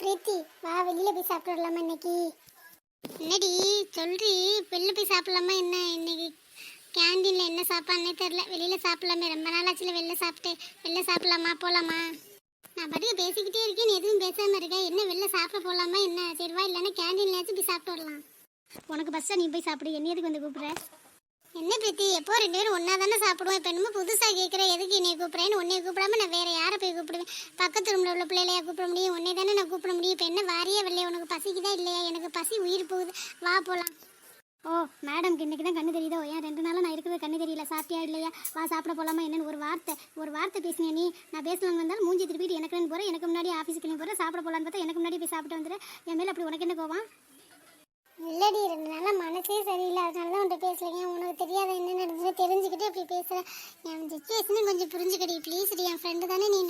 பிரீத்தி வா வெளியில போய் சாப்பிட்டு வரலாமா இன்னைக்கு? என்னடி சொல்றி வெளில போய் சாப்பிடலாமா என்ன? இன்னைக்கு கேண்டீன்ல என்ன சாப்பாடுனே தெரில வெளியில சாப்பிடலாமே ரொம்ப நாள் ஆச்சுல வெளில சாப்பிட்டு. வெளில சாப்பிடலாமா போலாமா? நான் பாட்டுக்கு பேசிக்கிட்டே இருக்கேன் எதுவும் பேசாம இருக்கேன் என்ன வெளில சாப்பிட போலாமா என்ன? சரிவா இல்லைன்னா கேண்டீன்லயாச்சும் போய் சாப்பிட்டு வரலாம். உனக்கு பஸ்ஸா நீ போய் சாப்பிடு. என்ன எதுக்கு வந்து கூப்பிடுற? என்ன பிரீத்தி எப்போ ரெண்டு பேரும் ஒன்றா தானே சாப்பிடுவோம்? இப்போ என்னமோ புதுசாக கேட்குற எதுக்கு என்னை கூப்பிட்றேன்னு உன்னை கூப்பிடாம நான் வேற யாரை போய் கூப்பிடுவேன்? பக்கத்து ரூமில் உள்ள பிள்ளைகளையா கூப்பிட முடியும்? உன்னை தானே நான் கூப்பிட முடியும். இப்போ என்ன வாரியே வரலையா? உனக்கு பசிக்குதா இல்லையா? எனக்கு பசி உயிர் போகுது. வா போகலாம் ஓ மேடம்க்கு இன்னைக்கு தான் கண்ணு தெரியுதோ? ஏன் ரெண்டு நாளாக நான் இருக்கிறது கண்ணு தெரியல? சாப்பிட்டியா இல்லையா? வா சாப்பிட போகலாமா என்னென்னு ஒரு வார்த்தை ஒரு வார்த்தை பேசினே நீ? நான் பேசலாம்னு வந்தாலும் மூஞ்சி திருப்பிட்டு எனக்கு போகிறேன் எனக்கு முன்னாடி ஆஃபீஸுக்கு போகிறேன் சாப்பிட போலான்னு பார்த்தா எனக்கு முன்னாடி போய் சாப்பிட்டு வந்துடுறேன் என் மேலே அப்படி உனக்கு என்ன கோவம்? இல்லடி ரெண்டு நாளாக மனசே சரியில்லை. அதனால தான் உன்ட்ட பேசலைங்க உனக்கு தெரியாத என்ன நடந்தது தெரிஞ்சுக்கிட்டு இப்படி பேசுகிறேன் என் சுச்சுவேஷனும் கொஞ்சம் புரிஞ்சுக்கடி ப்ளீஸ் என் ஃப்ரெண்டு தானே நீ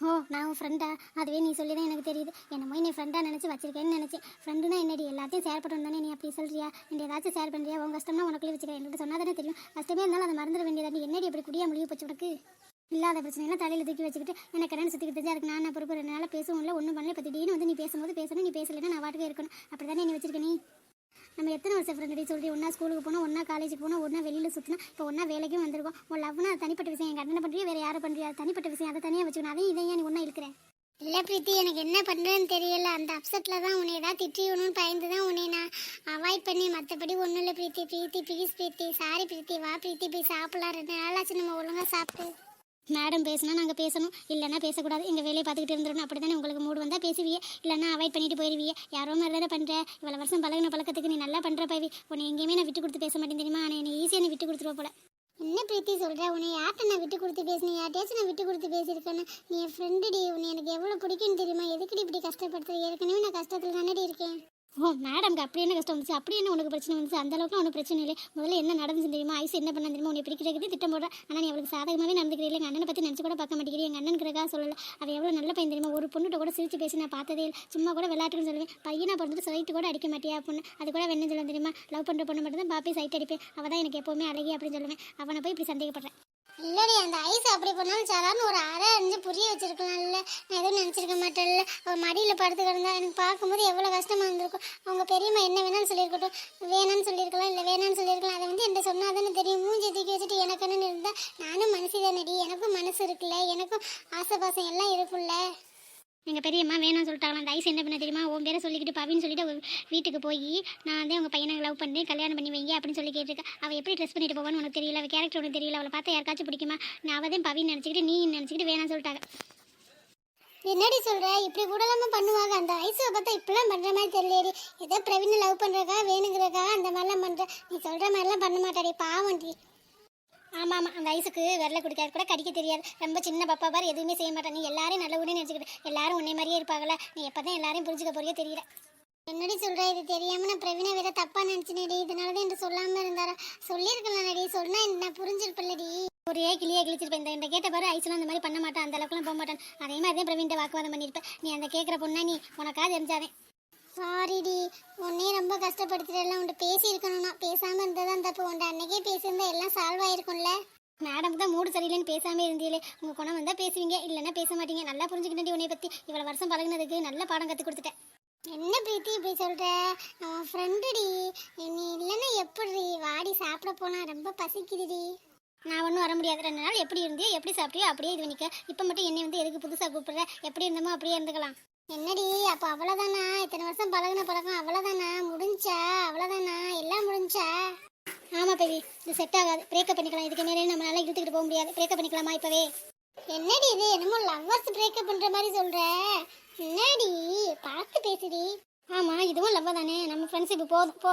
ஓ நான் உன் ஃப்ரெண்டா அதுவே நீ சொல்லி தான் எனக்கு தெரியுது. என்னமோ நீ ஃப்ரெண்டாக நினச்சி வச்சிருக்கேன்னு நினச்சி ஃப்ரெண்டுனா என்னடி? எல்லாத்தையும் ஷேர் பண்ணணும் தானே நீ அப்படி சொல்றியா? நீ ஏதாச்சும் ஷேர் பண்ணுறியா உன் கஷ்டம்னா உனக்குள்ளே வச்சுக்க என்கிட்ட சொன்னால் தானே தெரியும். கஷ்டமே இருந்தாலும் அதை மறந்துட வேண்டியதா நீ என்னடி இப்படி குடியா முடிவு போச்சு உனக்கு? இல்லாத பிரச்சனையெல்லாம் தலையில் தூக்கி வச்சுக்கிட்டு எனக்கு கடன் சுற்றிக்கிட்டு தான் இருக்கு நான் பொறுப்பு? ரெண்டு நாளாக பேசவும் இல்லை ஒன்றும் பண்ணல. இப்போ திடீர்னு வந்து நீ பேசும்போது பேசணும் நீ பேசலைன்னா நான் வாட்டுக்கே இருக்கணும். அப்படி தானே நீ வச்சிருக்க நீ? நம்ம எத்தனை வருஷம் ஃப்ரெண்ட் சொல்லி ஒன்றா ஸ்கூலுக்கு போனோம் ஒன்றா காலேஜுக்கு போனோம் ஒன்றா வெளியில் சுற்றினா இப்போ ஒன்றா வேலைக்கும் வந்திருக்கோம். உன் லவ்னா தனிப்பட்ட விஷயம். எங்கள் அண்ணனை பண்ணுறியா வேறு யாரை பண்ணுறியா தனிப்பட்ட விஷயம். அதை தனியாக வச்சுக்கணும். அதையும் இதையும் நீ ஒன்றா இருக்கிறேன் இல்லை பிரீத்தி எனக்கு என்ன பண்ணுறேன்னு தெரியல. அந்த அப்செட்டில் தான் உன்னை ஏதாவது திட்டிவிடணும்னு பயந்து தான் உன்னை நான் அவாய்ட் பண்ணி மற்றபடி ஒன்றும் இல்லை பிரீத்தி. பிரீத்தி ப்ளீஸ் பிரீத்தி. சாரி பிரீத்தி. வா பிரீத்தி போய் சாப்பிட்லாம். ரெண்டு நாளாச்சு நம்ம ஒழுங்காக சாப்பிட்டு. மேடம் பேசினா நாங்கள் பேசணும். இல்லைன்னா பேசக்கூடாது. எங்கள் வேலையை பார்த்துக்கிட்டு இருந்துடணும். அப்படி தானே உங்களுக்கு மூடு வந்தால் பேசுவியே. இல்லைன்னா அவாய்ட் பண்ணிட்டு போயிருவியே யாரோ மாதிரி தானே பண்ணுற இவ்வளோ வருஷம் பழகின பழக்கத்துக்கு நீ நல்லா பண்ணுற பவி. உன்னை எங்கேயுமே நான் விட்டு கொடுத்து பேச மாட்டேன் தெரியுமா? ஆனால் என்னை ஈஸியாக நீ விட்டு கொடுத்துருவ போல. என்ன பிரீத்தி சொல்கிற உன்னை யார்கிட்ட நான் விட்டு கொடுத்து பேசினேன்? யார்ட்டையாச்சும் நான் விட்டு கொடுத்து பேசியிருக்கேன்னு. நீ என் ஃப்ரெண்டுடி உன்னை எனக்கு எவ்வளோ பிடிக்கும்னு தெரியுமா? எதுக்குடி இப்படி கஷ்டப்படுத்துற? ஏற்கனவே நான் கஷ்டத்தில் தானே இருக்கேன். ஓ மேடம்க்கு அப்படி என்ன கஷ்டம் வந்துச்சு? அப்படி என்ன உனக்கு பிரச்சனை வந்துச்சு? அந்த அளவுக்கு ஒன்றும் பிரச்சனை இல்லை முதல்ல என்ன நடந்துச்சு தெரியுமா? ஐஸ் என்ன பண்ண தெரியுமா? உன்னை பிடிக்கிறதுக்கு திட்டம் போடுற. ஆனால் நீ அவளுக்கு சாதகமாகவே நடந்துக்கிறீங்க எங்கள் அண்ணனை பற்றி நினச்சி கூட பார்க்க மாட்டேங்கிறீங்க எங்கள் அண்ணனுக்குறக்கா சொல்லலை. அவள் எவ்வளோ நல்ல பையன் தெரியுமா? ஒரு பொண்ணுகிட்ட கூட சிரிச்சு பேசி நான் பார்த்ததே இல்லை. சும்மா கூட விளையாட்டுன்னு சொல்லுவேன். பையனை பிறந்துட்டு சைட்டு கூட அடிக்க மாட்டியா பொண்ணு? அது கூட என்ன சொல்ல தெரியுமா? லவ் பண்ணுற பொண்ணு மட்டும் தான் பாப்பி சைட் அடிப்பேன். அவள் தான் எனக்கு எப்போவுமே அழகி அப்படின்னு சொல்லுவேன். அவனை போய் இப்படி சந்தேகப்படுறேன். இல்லடி அந்த ஐஸ் அப்படி பண்ணாலும் சாதாரண ஒரு அரை அஞ்சு புரிய வச்சிருக்கலாம்ல. நான் எதுவும் நினச்சிருக்க மாட்டேன்ல. அவள் மடியில் படுத்து கிடந்தா எனக்கு பார்க்கும்போது எவ்வளோ கஷ்டமாக இருந்திருக்கும். அவங்க பெரியம்மா என்ன வேணாம்னு சொல்லியிருக்கட்டும். வேணாம்னு சொல்லியிருக்கலாம் இல்லை வேணாம்னு சொல்லியிருக்கலாம். அதை வந்து என்கிட்ட சொன்னால் தானே தெரியும். மூஞ்சி தூக்கி வச்சுட்டு எனக்கு இருந்தால் நானும் மனசு தானடி. எனக்கும் மனசு இருக்குல்ல. எனக்கும் ஆசை பாசம் எல்லாம் இருக்குல்ல. எங்கள் பெரியம்மா வேணாம்னு சொல்லிட்டாங்களா அந்த ஐஸ் என்ன பண்ண தெரியுமா? உன் பேரை சொல்லிக்கிட்டு பவின்னு சொல்லிட்டு வீட்டுக்கு போய் நான் வந்து உங்கள் பையனை லவ் பண்ணி கல்யாணம் பண்ணி வைங்க அப்படின்னு சொல்லி கேட்டிருக்கேன் அவள் எப்படி ட்ரெஸ் பண்ணிட்டு போவான்னு உனக்கு தெரியல. அவள் கேரக்டர் உனக்கு தெரியல. அவளை பார்த்தா யாருக்காச்சும் பிடிக்குமா? நான் அவள் தான் பவின்னு நினச்சிக்கிட்டு நீ நினச்சிக்கிட்டு வேணாம்னு சொல்லிட்டாங்க. என்னடி சொல்கிற இப்படி கூடலாம பண்ணுவாங்க. அந்த ஐஸை பார்த்தா இப்படிலாம் பண்ணுற மாதிரி தெரியலடி. ஏதோ பிரவீனை லவ் பண்ணுறக்கா வேணுங்கிறக்கா அந்த மாதிரிலாம் பண்ணுற நீ சொல்கிற மாதிரிலாம் பண்ண மாட்டாடி. பாவம்டி ஆமாம் ஆமாம் அந்த ஐஸுக்கு விரல குடிக்காது கூட கடிக்க தெரியாது. ரொம்ப சின்ன பாப்பா பார் எதுவுமே செய்ய மாட்டேன் நீ எல்லாரையும் நல்ல உடனே நினச்சிக்கிட்டு எல்லாரும் உன்னை மாதிரியே இருப்பாங்கள? நீ எப்போ தான் எல்லாரையும் புரிஞ்சுக்க போறியோ தெரியல. என்னடி சொல்கிற இது தெரியாமல் நான் பிரவீனை வேற தப்பா நினச்சினேடி. இதனால தான் என்று சொல்லாமல் இருந்தாரா? சொல்லியிருக்கலாம்டி சொன்னால் நான் புரிஞ்சிருப்பில்லடி ஒரே கிளியே கிழிச்சிருப்பேன். இந்த இந்த கேட்ட பாரு ஐஸ்லாம் அந்த மாதிரி பண்ண மாட்டான் அந்த அளவுக்குலாம் போக மாட்டான். அதே மாதிரி தான் பிரவீன்ட்ட வாக்குவாதம் பண்ணியிருப்பேன் நீ அந்த கேட்குற பொண்ணா நீ உனக்காக தெரிஞ்சாதே சாரிடி உன்னே ரொம்ப கஷ்டப்படுத்துறதெல்லாம் உன்ட்டு பேசியிருக்கணும்னா நான் பேசாம இருந்ததான் தப்பு உன்ட்ட அன்னைக்கே பேசியிருந்தா எல்லாம் சால்வ் ஆயிருக்கும்ல மேடம் தான் மூடு சரியில்லைன்னு பேசாமல் இருந்தீங்களே? உங்க குணம் வந்தால் பேசுவீங்க இல்லைன்னா பேச மாட்டீங்க. நல்லா புரிஞ்சுக்கிட்டே உன்னை பத்தி. இவ்வளவு வருஷம் பழகுனதுக்கு நல்ல பாடம் கத்து கொடுத்துட்டேன். என்ன பிரீத்தி இப்படி சொல்ற? அவன் ஃப்ரெண்டுடி நீ இல்லைன்னா எப்படி வாடி சாப்பிட போனா ரொம்ப பசிக்குதுடி. நான் ஒன்றும் வர முடியாது. ரெண்டு நாள் எப்படி இருந்தியோ எப்படி சாப்பிட்டியோ அப்படியே இது பண்ணிக்க. இப்போ மட்டும் என்னை வந்து எதுக்கு புதுசாக கூப்பிடுற? எப்படி இருந்தோமோ அப்படியே இருந்துக்கலாம். என்னடி? அப்போ அவ்வளோதானா இத்தனை வருஷம் பழகுன பழக்கம் அவ்வளோதானா முடிஞ்சா? அவ்வளோதானா எல்லாம் முடிஞ்சா? ஆமாம் பேபி இது செட் ஆகாது. பிரேக்கப் பண்ணிக்கலாம். இதுக்கு மேலே நம்மளால இழுத்துக்கிட்டு போக முடியாது. பிரேக்கப் பண்ணிக்கலாமா இப்போவே? என்னடி இது? என்னமோ லவ்வர்ஸ் பிரேக்கப் பண்ணுற மாதிரி சொல்கிற என்னடி? பார்த்து பேசுடி. ஆமாம் இதுவும் லவ்வர் தானே. நம்ம ஃப்ரெண்ட்ஷிப் போதும் போ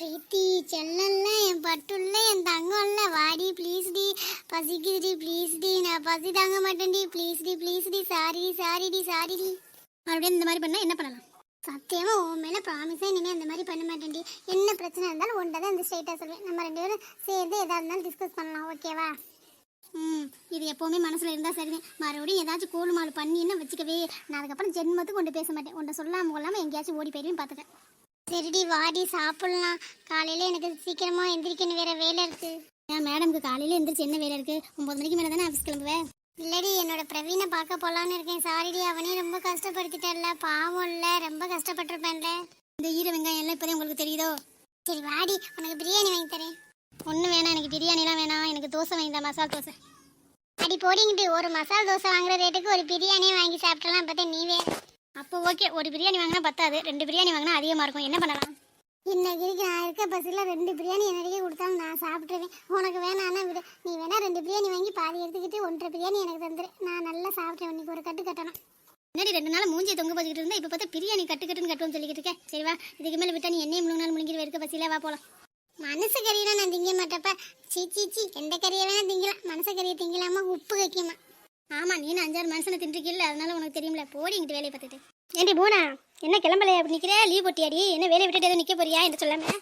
பிரீத்தி செல்லல்ல என் பட்டுல்ல என் தங்கம்ல வாடி ப்ளீஸ் டி. பசிக்குதுடி ப்ளீஸ் டி. நான் பசி தாங்க மாட்டேன்டி. ப்ளீஸ் டி ப்ளீஸ் டி. சாரி சாரி டி சாரி டி. மறுபடியும் இந்த மாதிரி பண்ணால் என்ன பண்ணலாம்? சத்தியமா உன் மேல ப்ராமிஸே இனிமே அந்த மாதிரி பண்ண மாட்டேன்டி. என்ன பிரச்சனை இருந்தாலும் ஒன்றை தான் இந்த ஸ்ட்ரெயிட்டாக சொல்லுவேன் நம்ம ரெண்டு பேரும் சேர்ந்து எதாக இருந்தாலும் டிஸ்கஸ் பண்ணலாம் ஓகேவா ம் இது எப்போவுமே மனசில் இருந்தால் சரிதான். மறுபடியும் ஏதாச்சும் கோல் மாலு பண்ணின்னு வச்சுக்கவே. நான் அதுக்கப்புறம் ஜென்மத்துக்கு கொண்டு பேச மாட்டேன். உன்னை சொல்லாமல் கொள்ளாமல் எங்கேயாச்சும் ஓடி போயிடுவேன் பார்த்துட்டேன். சரிடி வாடி சாப்பிட்லாம். காலையில் எனக்கு சீக்கிரமாக எந்திரிக்கணும் வேறு வேலை இருக்குது ஏன் மேடம்க்கு காலையில் எந்திரிச்சு என்ன வேலை இருக்குது ஒம்பது மணிக்கு மேலே தானே ஆஃபீஸ் கிளம்புவேன் இல்லடி என்னோட பிரவீனை பார்க்க போலான்னு இருக்கேன். சாரிடி அவனே ரொம்ப கஷ்டப்படுத்திட்டல பாவம் இல்ல ரொம்ப கஷ்டப்பட்டிருப்பேன்ல. இந்த ஈர வெங்காயம் எல்லாம் இப்போதான் உங்களுக்கு தெரியுதோ? சரி வாடி உனக்கு பிரியாணி வாங்கி தரேன். ஒன்றும் வேணாம் எனக்கு பிரியாணிலாம் வேணாம். எனக்கு தோசை வாங்கிதா மசாலா தோசை. அடி போடிங்கிட்டு ஒரு மசாலா தோசை வாங்குற ரேட்டுக்கு ஒரு பிரியாணியே வாங்கி சாப்பிட்டலாம் பார்த்தா நீவே. அப்போ ஓகே ஒரு பிரியாணி வாங்கினா பத்தாது. ரெண்டு பிரியாணி வாங்கினா அதிகமாக இருக்கும். என்ன பண்ணலாம்? இன்னைக்கு நான் இருக்க பஸ்ஸில் ரெண்டு பிரியாணி என்னடிக்கே கொடுத்தாலும் நான் சாப்பிட்ருவேன் உனக்கு வேணான்னா விடு. நீ வேணா ரெண்டு பிரியாணி வாங்கி பாதி எடுத்துக்கிட்டு ஒன்றரை பிரியாணி எனக்கு தந்துரு. நான் நல்லா சாப்பிட்டேன் இன்னைக்கு ஒரு கட்டு கட்டணும். முன்னாடி ரெண்டு நாள் மூஞ்சியை தொங்க போச்சுக்கிட்டு இருந்தா? இப்போ பார்த்தா பிரியாணி கட்டு கட்டுன்னு கட்டுவோம்னு சொல்லிக்கிட்டு இருக்கேன். சரி வா இதுக்கு மேலே விட்டா நீ என்னையும் மூணு நாள் முழுங்கிட்டு இருக்க பசியில வா போலாம். மனசு கறியெல்லாம் நான் திங்க மாட்டேப்ப சீ சீ சீ எந்த கறியை வேணா திங்கலாம். மனசு கறியை திங்கலாமா உப்பு வைக்குமா ஆமா நீ அஞ்சாறு மனுஷனை தின்றுக்கில்ல அதனால உனக்கு தெரியும்ல. போடி இங்கிட்டு வேலையை பார்த்துட்டு. ஏண்டி போனா என்ன கிளம்பலையா அப்படி நிற்கிறே லீவ் போட்டியாடி? என்ன வேலையை விட்டுட்டு எதுவும் நிற்க போறியா? என்று சொல்லாம.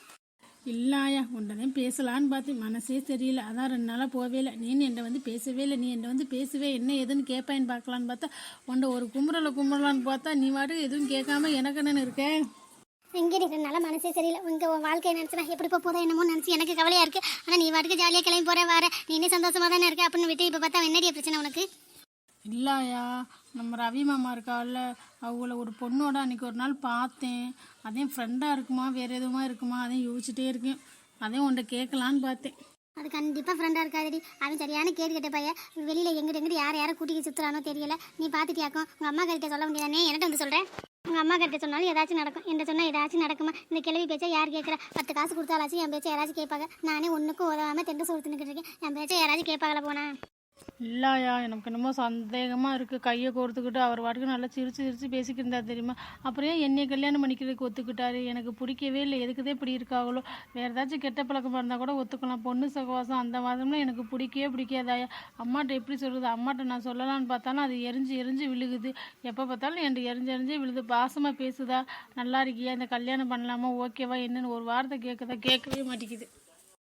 இல்லாயா உடனே பேசலான்னு பார்த்து மனசே சரியில்லை அதான் ரெண்டு நாளாக போவே இல்லை. நீ என்கிட்ட வந்து பேசவே இல்லை. நீ என்கிட்ட வந்து பேசவே. என்ன ஏதுன்னு கேட்பேன்னு பார்க்கலான்னு பார்த்தா உன்ட ஒரு குமுறலை குமுறலான்னு பார்த்தா நீ வாட்டுக்கு எதுவும் கேட்காம எனக்கு என்னன்னு இருக்கேன் இங்கே இருக்கிறனால மனசே சரியில்லை உங்க உன் வாழ்க்கையை நினச்சினா எப்படி போக போதோ என்னமோ நினச்சி எனக்கு கவலையா இருக்கு. ஆனால் நீ வாட்டுக்கு ஜாலியாக கிளம்பி போற வர நீ இன்னும் சந்தோஷமா தானே இருக்க? அப்படின்னு விட்டு இப்போ பார்த்தா என்னடிய பிரச்சனை உனக்கு? இல்லையா? நம்ம ரவி மாமா இருக்கால அவங்கள ஒரு பொண்ணோட அன்னைக்கு ஒரு நாள் பார்த்தேன். அதையும் ஃப்ரெண்டாக இருக்குமா வேறு எதுவுமா இருக்குமா அதையும் யோசிச்சுட்டே இருக்கேன். அதையும் உன்கிட்ட கேட்கலான்னு பார்த்தேன். அது கண்டிப்பாக ஃப்ரெண்டாக இருக்காதடி. அவன் சரியான கேடு கேட்ட பையன். வெளியில் எங்கிட்ட எங்கிட்ட யார் யாரை கூட்டிக்கு சுற்றுறானோ தெரியல. நீ பார்த்துட்டியாக்கும் உங்கள் அம்மா கிட்ட சொல்ல முடியாதானே என்கிட்ட வந்து சொல்கிறேன் உங்கள் அம்மா கிட்ட சொன்னாலும் ஏதாச்சும் நடக்கும். என்கிட்ட சொன்னால் ஏதாச்சும் நடக்குமா? இந்த கிழவி பேச்சா யார் கேட்குறா? பத்து காசு கொடுத்தாலாச்சும் என் பேச்சை யாராச்சும் கேட்பாங்க. நானே ஒன்றுக்கும் உதவாமல் தெண்டு சோறு தின்னுக்கிட்டு இருக்கேன். என் பேச்சை யாராச்சும் கேட்பாங்களா போனா? இல்லையா எனக்கு என்னமோ சந்தேகமாக இருக்குது கையை கோர்த்துக்கிட்டு அவர் வாட்டுக்கு நல்லா சிரிச்சு சிரிச்சு பேசிக்கிட்டு இருந்தார் தெரியுமா? அப்புறம் ஏன் என்னை கல்யாணம் பண்ணிக்கிறதுக்கு ஒத்துக்கிட்டாரு? எனக்கு பிடிக்கவே இல்லை. எதுக்குதே இப்படி இருக்காங்களோ வேறு ஏதாச்சும் கெட்ட பழக்கமாக இருந்தால் கூட ஒத்துக்கலாம். பொண்ணு சகவாசம் அந்த மாதம்லாம் எனக்கு பிடிக்கவே பிடிக்காதாயா அம்மாட்ட எப்படி சொல்கிறது அம்மாட்ட நான் சொல்லலாம்னு பார்த்தாலும் அது எரிஞ்சு எரிஞ்சு விழுகுது. எப்போ பார்த்தாலும் என்கிட்ட எரிஞ்சு எரிஞ்சு விழுது. பாசமாக பேசுதா? நல்லா இருக்கியா? இந்த கல்யாணம் பண்ணலாமா? ஓகேவா? என்னன்னு ஒரு வார்த்தை கேட்குதா கேட்கவே மாட்டேங்குது.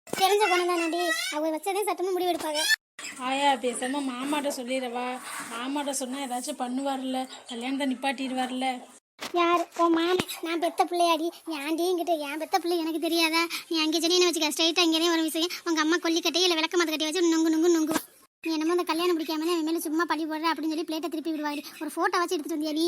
தெரிஞ்ச குணம் தானடி அவங்க வச்சதே சட்டமும் முடிவெடுப்பாங்க. ஆயா பேசாம மாமாட்ட சொல்லிடவா? மாமாட்ட சொன்னா ஏதாச்சும் பண்ணுவார்ல கல்யாணத்தை நிப்பாட்டிடுவார்ல யார்? ஓ மாமன் நான் பெத்த பிள்ளையாடி. ஏன்டி இங்கிட்ட என் பெத்த பிள்ளை எனக்கு தெரியாதா? நீ அங்கே செடியை வச்சுக்க ஸ்ட்ரைட்டாக இங்கே வரும் விஷயம். உங்கள் அம்மா கொல்லிக்கட்டை இல்லை விளக்க மத்த கட்டி வச்சு நொங்கு நொங்கு நொங்குவா நீ என்னமோ அந்த கல்யாணம் பிடிக்காம என் மேலே சும்மா பழி போடுற அப்படின்னு சொல்லி பிளேட்டை திருப்பி விடுவாடி. ஒரு ஃபோட்டோ வச்சு எடுத்துட்டு வந்தியா நீ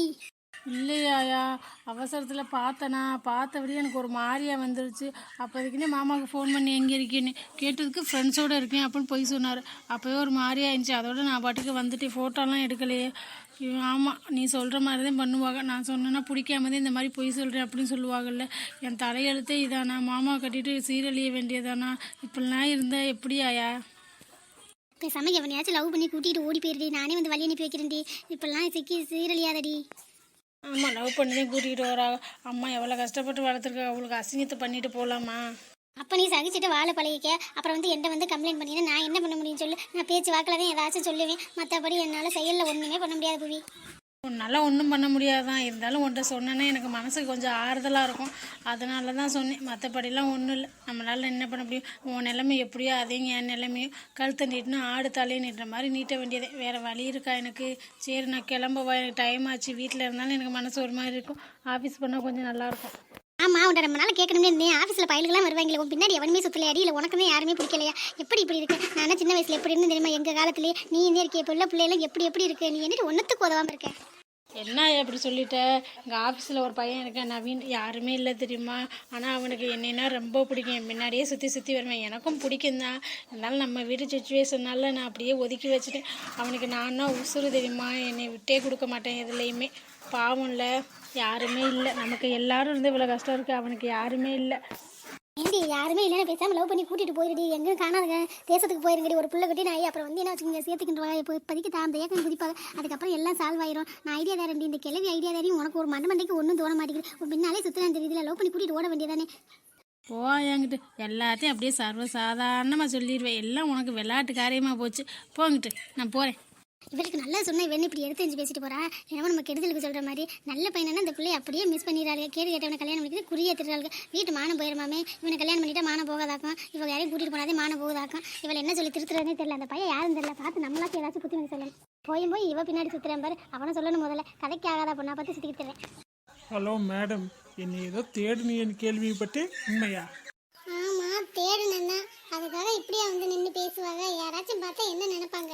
இல்லையாயா? அவசரத்தில் பார்த்தனா பார்த்தபடியே எனக்கு ஒரு மாதிரியா வந்துருச்சு. அப்போதைக்குனே மாமாவுக்கு ஃபோன் பண்ணி எங்கே இருக்கேன்னு? கேட்டதுக்கு ஃப்ரெண்ட்ஸோடு இருக்கேன் அப்படின்னு போய் சொன்னார். அப்போவே ஒரு மாதிரியா இருந்துச்சு அதோட நான் பாட்டுக்கு வந்துட்டு ஃபோட்டோலாம் எடுக்கலையே. ஆமாம் நீ சொல்கிற மாதிரி தான் பண்ணுவாங்க. நான் சொன்னேன்னா பிடிக்காம தான் இந்த மாதிரி பொய் சொல்கிறேன் அப்படின்னு சொல்லுவாங்கல்ல. என் தலையெழுத்தே இதானா? மாமா கட்டிட்டு சீரழிய வேண்டியதானா? இப்படிலாம் இருந்தால் எப்படி ஆயா பேசாம எவனையாச்சும் லவ் பண்ணி கூட்டிகிட்டு ஓடி போயிருடி. நானே வந்து வழி அனுப்பி வைக்கிறேன்டி. இப்படிலாம் சிக்கி சீரழியாதடி. அம்மா லவ் பண்ணி தான் கூட்டிகிட்டு வரா அம்மா எவ்வளோ கஷ்டப்பட்டு வளர்த்துருக்கா. அவளுக்கு அசிங்கத்தை பண்ணிட்டு போகலாமா அப்போ நீ சகிச்சுட்டு வாழை பழகிக்க. அப்புறம் வந்து என்ன வந்து கம்ப்ளைண்ட் பண்ணினா நான் என்ன பண்ண முடியும்னு சொல்லு. நான் பேச்சு வாக்கில் தான் ஏதாச்சும் சொல்லுவேன். மற்றபடி என்னால் செயலில் ஒன்றுமே பண்ண முடியாது புவி. உன்னால் ஒன்றும் பண்ண முடியாதான் இருந்தாலும் உன்ட்ட சொன்னேன்னா எனக்கு மனசுக்கு கொஞ்சம் ஆறுதலாக இருக்கும். அதனால தான் சொன்னேன். மற்றபடிலாம் ஒன்றும் இல்லை. நம்மளால் என்ன பண்ண முடியும்? உன் நிலைமை எப்படியோ அதையும் என் நிலைமையும் கழுத்தை நீட்டினா ஆடு தலையை நீட்டுற மாதிரி நீட்ட வேண்டியதே. வேறு வழி இருக்கா எனக்கு? சரி நான் கிளம்பவா. எனக்கு டைம் ஆச்சு. வீட்டில் இருந்தாலும் எனக்கு மனசு ஒரு மாதிரி இருக்கும். ஆஃபீஸ் பண்ணால் கொஞ்சம் நல்லாயிருக்கும் ஆமா உன்ட்ட ரொம்ப நாள் கேட்கணும்னு இருந்தேன். ஆஃபீஸில் பயலுகளாம் வருவாங்களே உன் பின்னாடி எவனுமே சுற்றலையாடி இல்லை உனக்குமே யாருமே பிடிக்கலையா? எப்படி இப்படி இருக்கு? நான் சின்ன வயசுல எப்படி இருந்து தெரியுமா? எங்கள் காலத்துலேயே நீ என்ன இருக்கே இப்போ உள்ள பிள்ளைலாம் எப்படி எப்படி இருக்கு? நீ என்னட்டு ஒன்றுத்துக்கு உதவாம இருக்க? என்ன அப்படி சொல்லிட்ட? எங்கள் ஆஃபீஸில் ஒரு பையன் இருக்கேன் நவீன். யாருமே இல்லை தெரியுமா? ஆனால் அவனுக்கு என்னென்னா ரொம்ப பிடிக்கும். என் முன்னாடியே சுற்றி சுற்றி வருவேன். எனக்கும் பிடிக்கும் தான் இருந்தாலும் நம்ம வீட்டு சுச்சுவேஷனால நான் அப்படியே ஒதுக்கி வச்சுட்டேன். அவனுக்கு நான்னா உசுறு தெரியுமா? என்னை விட்டே கொடுக்க மாட்டேன் எதுலேயுமே. பாவம் இல்லை. யாருமே இல்லை. நமக்கு எல்லாரும் இருந்து இவ்வளோ கஷ்டம் இருக்குது அவனுக்கு யாருமே இல்லை. ஏண்டி யாருமே இல்லைன்னு பேசாமல் லவ் பண்ணி கூட்டிகிட்டு போயிருடி. எங்கேயும் காணாதுங்க. தேசத்துக்கு போயிருங்கடி. ஒரு பிள்ளை கட்டி நான் அப்புறம் வந்து என்ன வச்சுக்கோங்க? சேர்த்துக்கிட்டு இப்போ இப்போதைக்கு தான் அந்த ஏக்கம் குதிப்பாங்க. அதுக்கப்புறம் எல்லாம் சால்வ் ஆயிரும். நான் ஐடியா தரேன் இந்த கிளவி ஐடியா தரையும் உனக்கு ஒரு மண்ட மண்டைக்கு ஒன்றும் தோண மாட்டேங்குது. உன் பின்னாலே சுத்தலாம் தெரியுதுல லவ் பண்ணி கூட்டிகிட்டு ஓட வேண்டியதானே போ என்கிட்ட எல்லாத்தையும் அப்படியே சர்வ சாதாரணமாக சொல்லிடுவேன். எல்லாம் உனக்கு விளையாட்டு காரியமாக போச்சு. போங்கிட்டு நான் போகிறேன் இவருக்கு நல்லா சொன்னா இவன் இப்படி எடுத்து எஞ்சி பேசிட்டு போறா? என்னமோ நம்ம கெடுதலுக்கு சொல்ற மாதிரி. நல்ல பையனா இந்த பிள்ளைய அப்படியே மிஸ் பண்ணிடுறாரு கேடு கேட்டவனை கல்யாணம் பண்ணிட்டு குறிய திருறாங்க வீட்டு மானம் போயிருமாமே இவனை கல்யாணம் பண்ணிட்டா மானம் போகாதாக்கும். இவ யாரையும் கூட்டிட்டு போனாதே மானம் போகாதாக்கும். இவளை என்ன சொல்லி திருத்துறதுனே தெரியல. அந்த பையன் யாரும் தெரியல. பார்த்து நம்மளாச்சும் ஏதாச்சும் புத்தி வந்து சொல்லணும். போயும் போய் இவ பின்னாடி சுத்துறேன் பாரு. அவனை சொல்லணும் முதல்ல. கதைக்கு ஆகாதா பொண்ணா பார்த்து சுத்திக்கிட்டு தரேன் ஹலோ மேடம் என்னை ஏதோ தேடுனீன்னு கேள்விப்பட்டு உண்மையா? ஆமா தேடுனேன்னா. அதுக்காக இப்படியா வந்து நின்று பேசுவாங்க. யாராச்சும் பார்த்தா என்ன நினைப்பாங்க?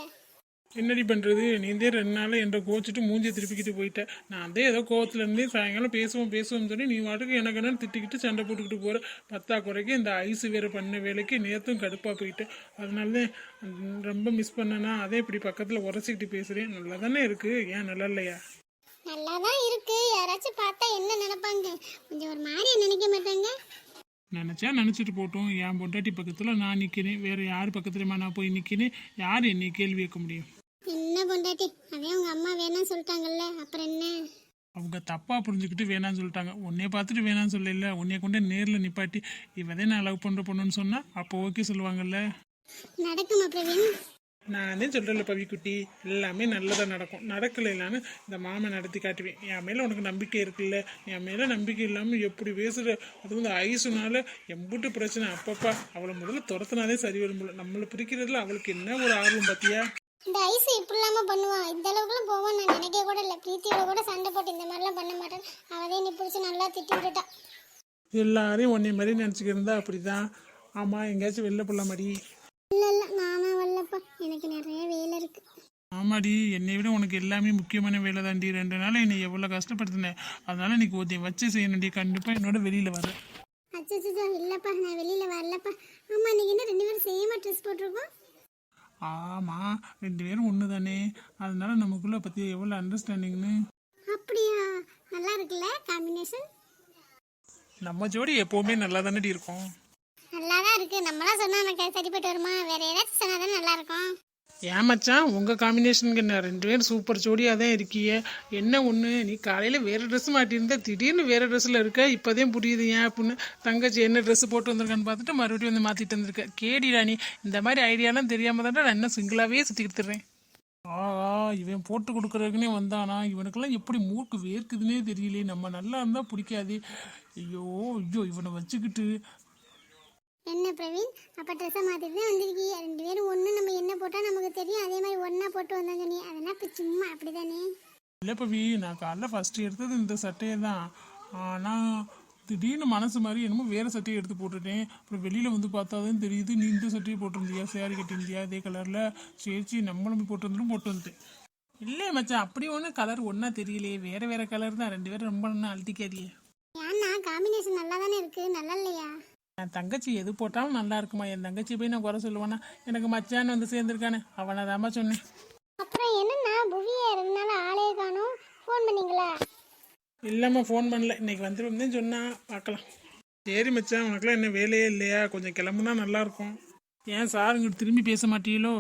என்னடி பண்ணுறது நீ தான் ரெண்டு நாள் என்ற கோச்சிட்டு மூஞ்சியை திருப்பிக்கிட்டு போயிட்ட. நான் தான் ஏதோ கோவத்துல இருந்தே சாயங்காலம் பேசுவோம் பேசுவோம்னு சொல்லி நீ வாட்டுக்கு எனக்கு என்ன திட்டிக்கிட்டு சண்டை போட்டுக்கிட்டு போகிற பத்தா குறைக்கு இந்த ஐஸ் வேறு பண்ண வேலைக்கு நேற்றும் கடுப்பாக போயிட்டேன். அதனால தான் ரொம்ப மிஸ் பண்ணனா அதே இப்படி பக்கத்தில் உரசிக்கிட்டு பேசுகிறேன் நல்லா தானே இருக்குது ஏன் நல்லா இல்லையா? நல்லா தான் இருக்கு. யாராச்சும் பார்த்தா என்ன நினைப்பாங்க? கொஞ்சம் ஒரு மாதிரியா நினைக்க மாட்டாங்க. நினச்சா நினச்சிட்டு போட்டோம். என் பொண்டாட்டி பக்கத்தில் நான் நிற்கிறேன் வேறு யார் பக்கத்துலமா நான் போய் நிற்கிறேன் யார் என்னை கேள்வி கேட்க முடியும்? என்ன பொண்டாட்டி. அதே உங்க அம்மா வேணாம்னு சொல்லிட்டாங்கல்ல அப்புறம் என்ன? அவங்க தப்பாக புரிஞ்சுக்கிட்டு வேணாம்னு சொல்லிட்டாங்க. உன்னைய பார்த்துட்டு வேணாம்னு சொல்லல. உன்னைய கொண்டு நேரில் நிப்பாட்டி. இவதே நான் லவ் பண்ணுற பொண்ணுன்னு சொன்னால் அப்போ ஓகே சொல்லுவாங்கல்ல. நடக்குமா பிரவீன் நானே சொல்கிறேன்ல பவிக்குட்டி. எல்லாமே நல்லதாக நடக்கும். நடக்கலைன்னு இந்த மாமன் நடத்தி காட்டுவேன். என் மேலே உனக்கு நம்பிக்கை இருக்குல்ல. என் மேலே நம்பிக்கை இல்லாமல் எப்படி பேசுகிற அதுவும் இந்த ஐசுனால எம்புட்டு பிரச்சனை அப்பப்பா. அவளை முதல்ல துரத்துனாலே சரி வரும் நம்மளை பிரிக்கிறதுல அவளுக்கு என்ன ஒரு ஆர்வம் பார்த்தியா இந்த ஐஸ் இப்படி இல்லாம பண்ணுவான் இந்த அளவுக்குலாம் போவான் நான் நினைக்க கூட இல்லை. பிரீத்தியோட கூட சண்டை போட்டு இந்த மாதிரிலாம் பண்ண மாட்டேன். அவதே நீ பிடிச்சி நல்லா திட்டி விட்டுட்டா. எல்லாரையும் உன்னை மாதிரி நினச்சிக்கிருந்தா அப்படி தான் ஆமாம் எங்கேயாச்சும் வெளில போகலாம் மாதிரி இல்லை இல்லை. நானா வரலப்பா. எனக்கு நிறைய வேலை இருக்கு. ஆமாடி என்னை விட உனக்கு எல்லாமே முக்கியமான வேலை தாண்டி ரெண்டு நாள் என்னை எவ்வளோ கஷ்டப்படுத்தினேன் அதனால இன்னைக்கு ஒருத்தையும் வச்சு செய்யணும்டி. கண்டிப்பாக என்னோட வெளியில் வர. அச்சோ இல்லைப்பா. நான் வெளியில வரலப்பா. ஆமா இன்னைக்கு என்ன ரெண்டு பேரும் சேமா ட்ரெஸ் போட்டிருக்கோம்? ஆமாம் ரெண்டு பேரும் ஒன்று தானே அதனால நமக்குள்ள பற்றி எவ்வளோ அண்டர்ஸ்டாண்டிங்னு அப்படியா? நல்லா இருக்குல்ல காம்பினேஷன் நம்ம ஜோடி எப்போவுமே நல்லா தானடி இருக்கும்? நல்லா தான் இருக்கு. நம்மளாம் சொன்னா நமக்கு சரிப்பட்டு வருமா? வேற ஏதாச்சும் சொன்னா தானே நல்லா இருக்கும் ஏன் மச்சான்? உங்கள் காம்பினேஷனுக்கு என்ன? ரெண்டு பேரும் சூப்பர் ஜோடியாக தான் இருக்கியே. என்ன ஒன்று நீ காலையில் வேறு ட்ரெஸ் மாட்டியிருந்தா திடீர்னு வேறு ட்ரெஸ்ஸில் இருக்க இப்போதான் புரியுது ஏன் அப்படின்னு. தங்கச்சி என்ன ட்ரெஸ் போட்டு வந்திருக்கான்னு பார்த்துட்டு மறுபடியும் வந்து மாற்றிட்டு வந்திருக்க. கேடி ராணி இந்த மாதிரி ஐடியாலாம் தெரியாமல் தான் நான் இன்னும் சிங்கிளாகவே சுற்றிக்கிட்டு தர்றேன் ஆ இவன் போட்டு கொடுக்குறதுக்குனே வந்தானா? இவனுக்கெல்லாம் எப்படி மூக்கு வேர்க்குதுன்னே தெரியலையே நம்ம நல்லா இருந்தால் பிடிக்காது. ஐயோ ஐயோ இவனை வச்சுக்கிட்டு. என்ன பிரவீன்? அப்போ ட்ரெஸ்ஸை மாற்றிட்டு தான் வந்திருக்கீங்க ரெண்டு பேரும் ஒண்ணு நம்ம என்ன போட்டா நமக்கு தெரியும் அதே மாதிரி ஒண்ணா போட்டு வந்தாங்க நீ அதெல்லாம் இப்ப சும்மா அப்படிதானே? இல்லை பவி நான் காலைல ஃபஸ்ட்டு எடுத்தது இந்த சட்டையை தான். ஆனால் திடீர்னு மனசு மாதிரி என்னமோ வேறு சட்டையை எடுத்து போட்டுட்டேன். அப்புறம் வெளியில் வந்து பார்த்தா தான் தெரியுது நீ இந்த சட்டையை போட்டிருந்தியா சேரீ கட்டியிருந்தியா இதே கலரில் சேச்சி நம்மளும் போய் போட்டு வந்துட்டேன். இல்லை மச்சான் அப்படி ஒன்றும் கலர் ஒன்றா தெரியலையே. வேறு வேறு கலர் தான். ரெண்டு பேரும் ரொம்ப ஒன்றும் அழட்டிக்காதியே ஏன்னா காம்பினேஷன் நல்லா தானே இருக்கு. நல்லா இல்லையா? என் தங்கச்சி எது போட்டாலும் நல்லா இருக்குமா? என் தங்கச்சி போய் நான் குறை சொல்லுவானா? எனக்கு மச்சான் வந்து சேர்ந்துருக்கானே. அவனை தாம்மா சொன்னேன். அப்புறம் என்னன்னா புவிய நாள் ஆளே காணும். ஃபோன் பண்ணீங்களா? இல்லைம்மா ஃபோன் பண்ணல. இன்னைக்கு வந்துருந்தேன் சொன்னா பார்க்கலாம். சரி மச்சான் உனக்குலாம் என்ன வேலையே இல்லையா? கொஞ்சம் கிளம்புனா நல்லா இருக்கும். ஏன் சார் இங்கிட்டு திரும்பி பேச மாட்டீங்களோ?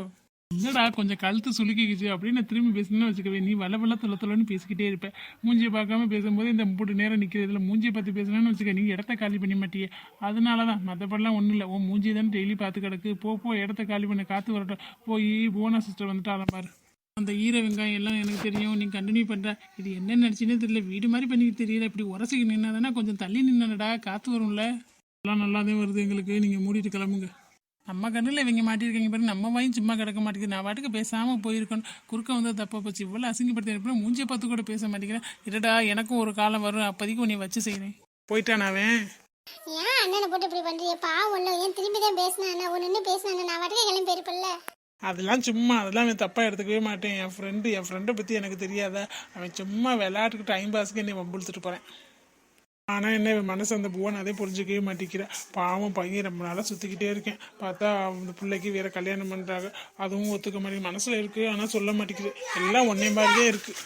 இல்லடா கொஞ்சம் கழுத்து சுலுக்கிக்குச்சு அப்படின்னு நான் திரும்பி பேசணும்னு வச்சுக்கவே நீ வள வள தொலை தொலைன்னு பேசிக்கிட்டே இருப்ப. மூஞ்சியை பார்க்காம பேசும்போது இந்த மூட்டு நேரம் நிற்கிறதுல மூஞ்சியை பார்த்து பேசணும்னு வச்சுக்க நீ இடத்த காலி பண்ணி மாட்டியே. அதனால தான் மற்றபடிலாம் ஒன்றும் இல்லை. உன் மூஞ்சி தானே டெய்லி பார்த்து கிடக்கு. போ போ இடத்த காலி பண்ண. காற்று வரட்டும். போய் போனா சிஸ்டர் வந்துட்டு பாரு. அந்த ஈர வெங்காயம் எல்லாம் எனக்கு தெரியும். நீ கண்டினியூ பண்ணுற இது என்ன நினச்சினே தெரியல. வீடு மாதிரி பண்ணிக்க தெரியல. இப்படி உரசிக்கு நின்னாதானே கொஞ்சம் தள்ளி நின்னடா காற்று வரும்ல. எல்லாம் நல்லாதே வருது எங்களுக்கு. நீங்கள் மூடிட்டு கிளம்புங்க. நம்ம கண்ணில் இவங்க மாட்டியிருக்காங்க பாரு நம்ம வாயும் சும்மா கிடக்க மாட்டேங்குது. நான் பாட்டுக்கு பேசாமல் போயிருக்கணும் குறுக்க வந்து தப்பா போச்சு. இவ்வளோ அசிங்கப்படுத்தி இருப்பேன் மூஞ்சியை பார்த்து கூட பேச மாட்டேங்கிறேன் இருடா எனக்கும் ஒரு காலம் வரும். அப்போதைக்கு உன்னை வச்சு செய்யணும் போயிட்டான் அவன்? ஏன் அண்ணனை போட்டு இப்படி பண்றீங்க? பாவம் இல்ல ஏன் திரும்பி தான் பேசினா ஒன்னு நின்று பேசினா நான் வாட்டுக்கு கிளம்பி போயிருப்பல்ல அதெல்லாம் சும்மா அதெல்லாம் அவன் தப்பாக எடுத்துக்கவே மாட்டேன். என் ஃப்ரெண்டு என் ஃப்ரெண்டை பற்றி எனக்கு தெரியாதா? அவன் சும்மா விளையாட்டுக்கு டைம் பாஸ்க்கு என்னை வம்புழுத்துட்டு போகிறேன் ஆனால் என்ன மனசு அந்த பூவன் அதே புரிஞ்சுக்கவே மாட்டேங்கிறா. பாவம் பையன் ரொம்ப நாளாக சுற்றிக்கிட்டே இருக்கேன். பார்த்தா அந்த பிள்ளைக்கு வேற கல்யாணம் பண்ணுறாங்க அதுவும் ஒத்துக்க மாட்டேங்குது. மனசில் இருக்குது ஆனால் சொல்ல மாட்டேங்குது. எல்லாம் ஒன்னே மாதிரியே இருக்குது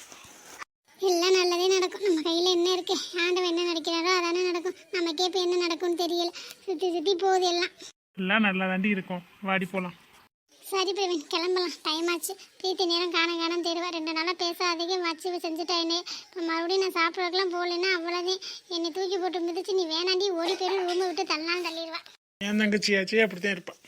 எல்லாம் நல்லதே நடக்கும். நம்ம கையில என்ன இருக்கு? ஆண்டவன் என்ன நினைக்கிறாரோ அதானே நடக்கும். நமக்கே இப்ப என்ன நடக்கும்னு தெரியல. சுத்தி சுத்தி போகுது எல்லாம். எல்லாம் நல்லா தாண்டி இருக்கும். வாடி போகலாம் சரி பிரவீன் கிளம்பலாம். டைம் ஆச்சு. பிரீத்தி நேரம் காண காணம் தேடுவா. ரெண்டு நாளாக பேசாதீங்க. வச்சு செஞ்சுட்டேனே. இப்போ மறுபடியும் நான் சாப்பிட்றதுக்குலாம் போகலன்னா அவ்வளோதான் என்னை தூக்கி போட்டு மிதிச்சு நீ வேணாண்டி ஓடி பேரும் ரூமை விட்டு தள்ளாலும் தள்ளிடுவா. என் தங்கச்சியாச்சே அப்படி தான் இருப்பான்